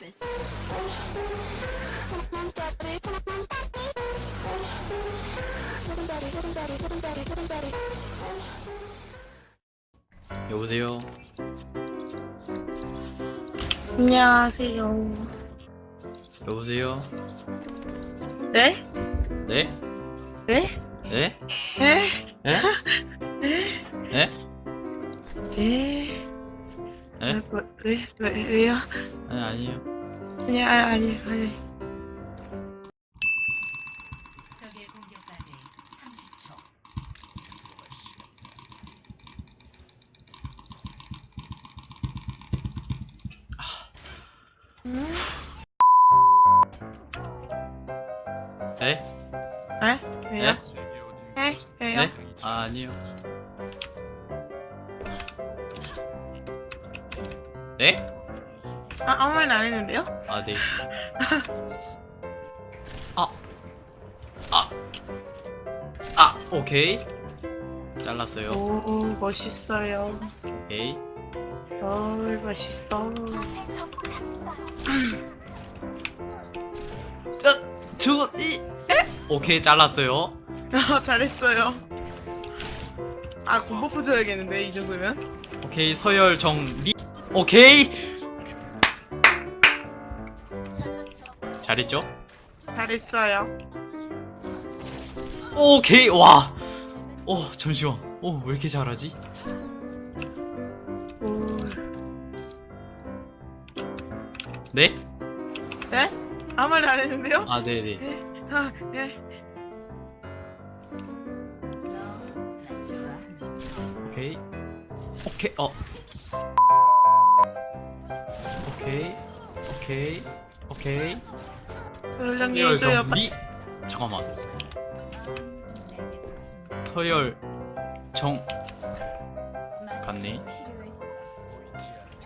stupid. 여보세요. 안녕하세요. 여보세요. 네? 네? 네? 네? 네? 네? 네? 네? 네? 네? 아, 뭐, 왜? 왜? 왜요? 아니 아니요. 아니, 아니, 아니, 아니. 적의 공격까지 30초. 네? 왜요? 네? 왜요? 네? 아, 아니요. 네? 아, 아무 말도 안 했는데요? 아, 네. 아. 아. 아, 오케이. 잘랐어요. 오, 멋있어요. 오케이. 어, 멋있어. 두, 이, 에? 오케이, 잘랐어요. 아, 잘했어요. 아, 공버프 줘야겠는데, 이 정도면? 오케이, 서열 정 리. 오케이. 잘했죠? 잘했어요. 오케이, 와. 오, 잠시만. 오, 왜 이렇게 잘하지? 오. 네? 네? 아무 말도 안 했는데요? 아, 네네. 네. 아, 네. 넌난 좋아한다. 오케이. 오케이, 어. 오케이. 오케이. 오케이. 그러려니 서열 해줘요. 정리. 잠깐만. 서열 정 갔네.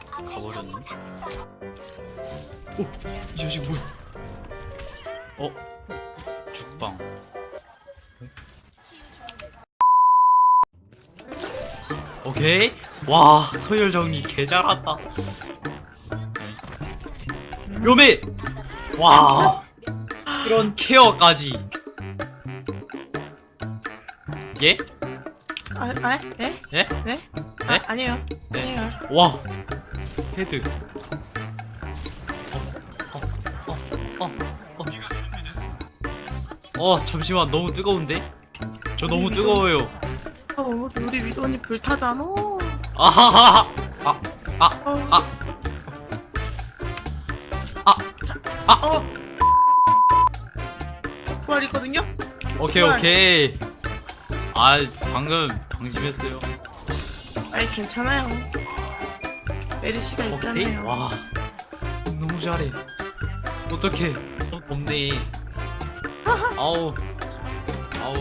가버렸네. 오, 이 자식 뭐야? 어, 죽방. 오케이. 와, 서열 정리 개 잘한다. 요매. 와, 이런 케어까지. 예? 아, 아, 네? 예? 네? 아, 네? 아니에요. 네. 아니에요. 와 헤드 어, 어, 어, 어, 어. 어 잠시만 너무 뜨거운데? 저 너무 뜨거워요 아, 어, 우리 위도니 불타잖아. 아하하 아, 어, 아. 아. 아. 어. 부활이거든요? 오케이 오케이 아 방금 방심했어요 아니, 괜찮아요. 오케이 있잖아요. 와 너무 잘해 어떡해 어, 없네 아우 아우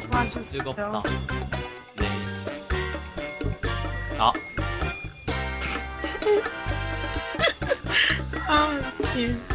수고하셨어요. 뜨겁다. 네. 아, 아, 예.